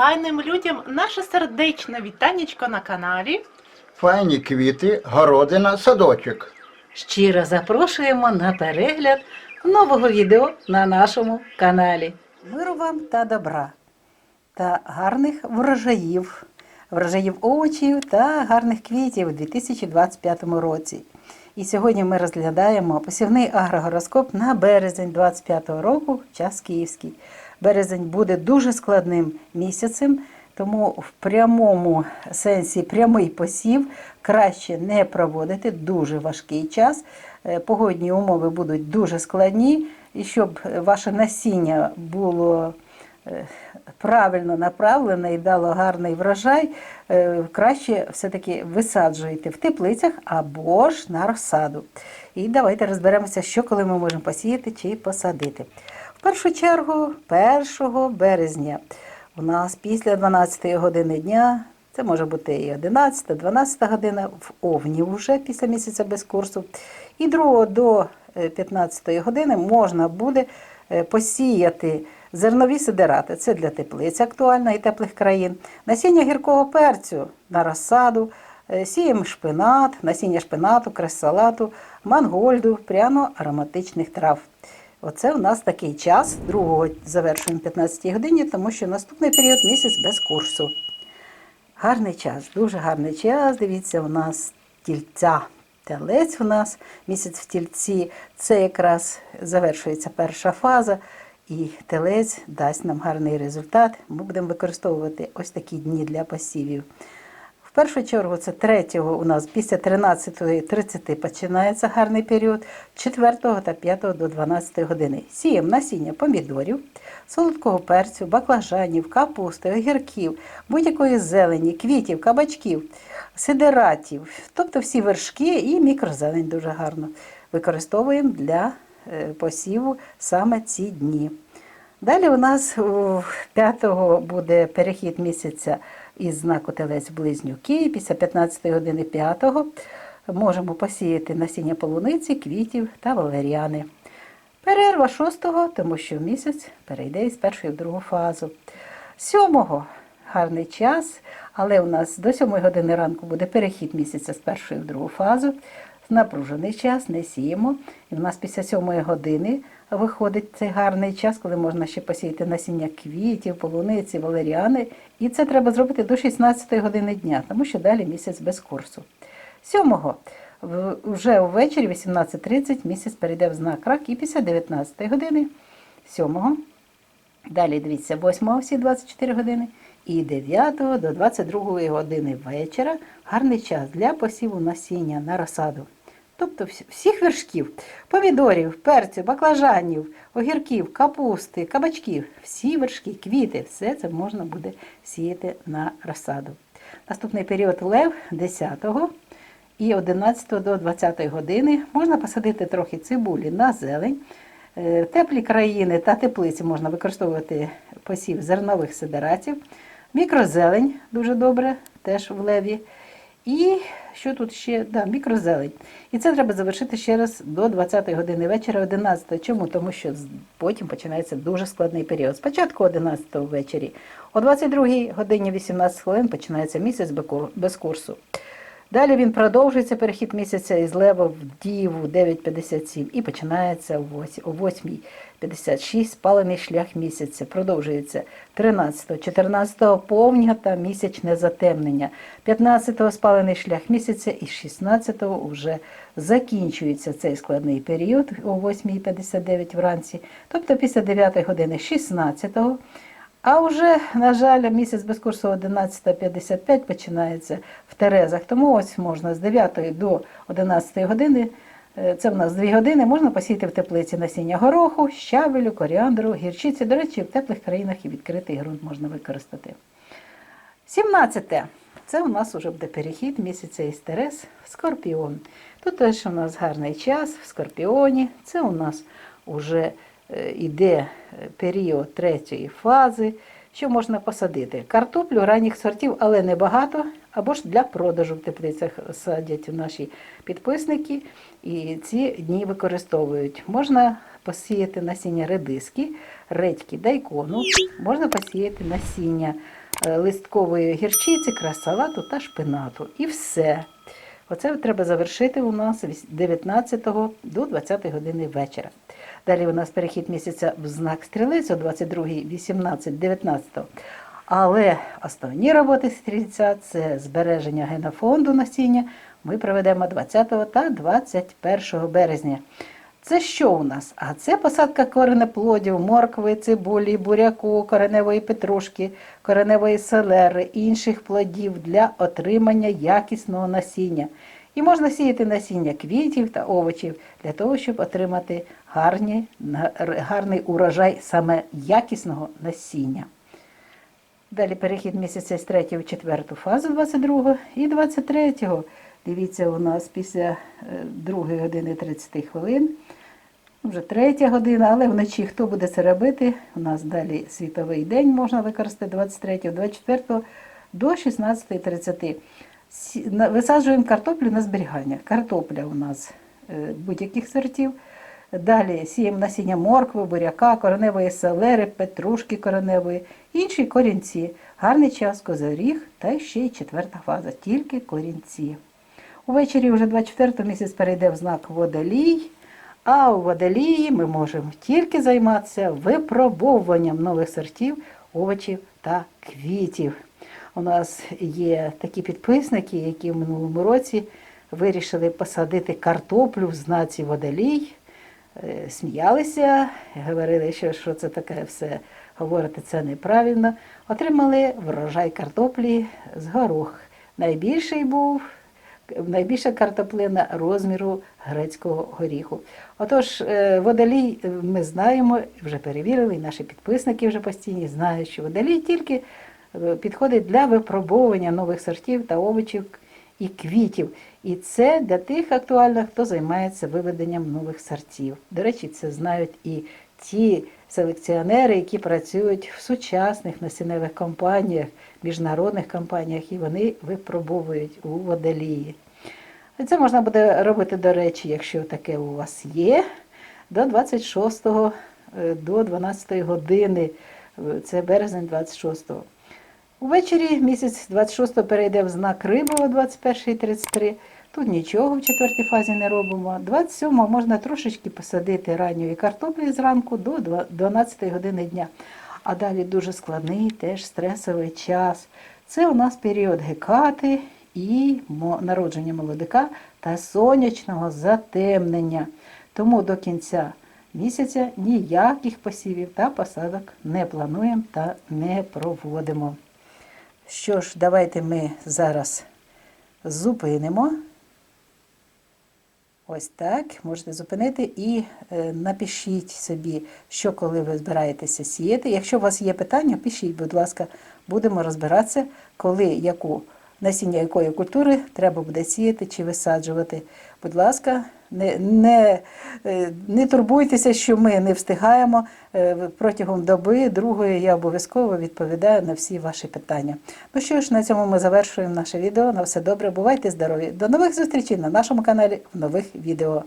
файним людям наше сердечне вітанечко на каналі. Файні квіти, городина, садочок. Щиро запрошуємо на перегляд нового відео на нашому каналі. Миру вам та добра, та гарних врожаїв, врожаїв овочів та гарних квітів у 2025 році. І сьогодні ми розглядаємо посівний агрогороскоп на березень 2025 року, час київський. Березень буде дуже складним місяцем, тому в прямому сенсі прямий посів краще не проводити дуже важкий час. Е, Погодні умови будуть дуже складні, і щоб ваше насіння було е, правильно направлене і дало гарний врожай, е, краще все-таки висаджуйте в теплицях або ж на розсаду. І давайте розберемося, що коли ми можемо посіяти чи посадити. В першу чергу, 1 березня, у нас після 12 години дня, це може бути і 11, 12 година, в Овні вже після місяця без курсу. І 2 до е, 15 години можна буде е, посіяти зернові сидирати. Це для теплиць актуально і теплих країн. Насіння гіркого перцю на розсаду, е, сіємо шпинат, насіння шпинату, крес-салату, мангольду, пряно-ароматичних трав. Оце у нас такий час. Другого завершуємо 15 годині, тому що наступний період місяць без курсу. Гарний час, дуже гарний час. Дивіться, у нас тільця. Телець у нас місяць в тільці. Це якраз завершується перша фаза, і телець дасть нам гарний результат. Ми будемо використовувати ось такі дні для посівів. В першу чергу це 3 у нас після 13.30 починається гарний період, 4 та 5 до 12 години. Сіємо насіння помідорів, солодкого перцю, баклажанів, капусти, огірків, будь-якої зелені, квітів, кабачків, сидератів, тобто всі вершки і мікрозелень дуже гарно використовуємо для е, посіву саме ці дні. Далі у нас 5 буде перехід місяця із знаку Телець близнюки. Після 15 години 5 можемо посіяти насіння полуниці, квітів та валеріани. Перерва 6 тому що місяць перейде із першої в другу фазу. 7 гарний час, але у нас до 7 години ранку буде перехід місяця з першої в другу фазу. Напружений час, не сіємо. І в нас після 7 години виходить цей гарний час, коли можна ще посіяти насіння квітів, полуниці, валеріани. І це треба зробити до 16 години дня, тому що далі місяць без курсу. 7 в- вже увечері, 18.30, місяць перейде в знак рак і після 19 години 7 Далі дивіться, 8 всі 24 години і 9 до 22 години вечора гарний час для посіву насіння на розсаду. Тобто всіх вершків, помідорів, перцю, баклажанів, огірків, капусти, кабачків, всі вершки, квіти, все це можна буде сіяти на розсаду. Наступний період лев 10 і 11 до 20 години можна посадити трохи цибулі на зелень. Е, Теплі країни та теплиці можна використовувати посів зернових сидератів. Мікрозелень дуже добре, теж в леві. І що тут ще? Да, мікрозелень. І це треба завершити ще раз до 20 години вечора, 11. Чому? Тому що потім починається дуже складний період. Спочатку 11 ввечері, о 22 годині 18 хвилин починається місяць бе- без курсу. Далі він продовжується перехід місяця із лева в діву 9.57 і починається о 8 о 8.56 спалений шлях місяця. Продовжується 13, 14 повня та місячне затемнення, 15 спалений шлях місяця і 16 вже закінчується цей складний період о 8.59 вранці, тобто після 9 години 16 а вже, на жаль, місяць без курсу 11.55 починається в Терезах. Тому ось можна з 9 до 11 години, е, це в нас 2 години, можна посіяти в теплиці насіння гороху, щавелю, коріандру, гірчиці. До речі, в теплих країнах і відкритий ґрунт можна використати. 17. Це у нас вже буде перехід місяця із Терез в Скорпіон. Тут теж у нас гарний час в Скорпіоні. Це у нас вже іде період третьої фази. що можна посадити? Картоплю ранніх сортів, але не багато, або ж для продажу в теплицях садять наші підписники і ці дні використовують. Можна посіяти насіння редиски, редьки, дайкону, можна посіяти насіння е, листкової гірчиці, красалату та шпинату. І все. Оце треба завершити у нас з 19 до 20 години вечора. Далі у нас перехід місяця в знак стрілець о 22, 18, 19. Але основні роботи стрільця це збереження генофонду насіння. Ми проведемо 20 та 21 березня. Це що у нас? А це посадка коренеплодів, моркви, цибулі, буряку, кореневої петрушки, кореневої селери, інших плодів для отримання якісного насіння. І можна сіяти насіння квітів та овочів для того, щоб отримати гарні, гарний урожай саме якісного насіння. Далі перехід місяця з 3 в 4 фазу 22 і 23. Дивіться, у нас після 2 години 30 хвилин, вже 3 година, але вночі хто буде це робити? У нас далі світовий день можна використати 23, 24 до 16.30. Висаджуємо картоплю на зберігання. Картопля у нас е, будь-яких сортів. Далі сіємо насіння моркви, буряка, кореневої селери, петрушки кореневої, інші корінці. Гарний час, козоріг та ще й четверта фаза, тільки корінці. Увечері вже 24 місяць перейде в знак водолій, а у водолії ми можемо тільки займатися випробовуванням нових сортів, овочів та квітів. У нас є такі підписники, які в минулому році вирішили посадити картоплю в знаці водолій. Е, Сміялися, говорили, що, що це таке все говорити, це неправильно. Отримали врожай картоплі з горох. Найбільший був найбільша картоплина розміру грецького горіху. Отож, е, водолій е, ми знаємо, вже перевірили, і наші підписники вже постійні знають, що водолій тільки е, підходить для випробовування нових сортів та овочів і квітів. І це для тих актуально, хто займається виведенням нових сортів. До речі, це знають і ті селекціонери, які працюють в сучасних насінневих компаніях, міжнародних компаніях, і вони випробовують у водолії. Це можна буде робити, до речі, якщо таке у вас є, до 26 е, до 12 години. Е, Це березень 26. Увечері місяць 26 перейде в знак риби о 21.33. Тут нічого в четвертій фазі не робимо. 27 можна трошечки посадити ранньої картоплі зранку до 12 години дня. А далі дуже складний теж стресовий час. Це у нас період гекати і народження молодика та сонячного затемнення. Тому до кінця місяця ніяких посівів та посадок не плануємо та не проводимо. Що ж, давайте ми зараз зупинимо. Ось так, можете зупинити і е, напишіть собі, що коли ви збираєтеся сіяти. Якщо у вас є питання, пишіть, будь ласка, будемо розбиратися, коли яку насіння якої культури треба буде сіяти чи висаджувати. Будь ласка, не, не, е, не турбуйтеся, що ми не встигаємо. Е, Протягом доби другої я обов'язково відповідаю на всі ваші питання. Ну що ж, на цьому ми завершуємо наше відео. На все добре, бувайте здорові. До нових зустрічей на нашому каналі в нових відео.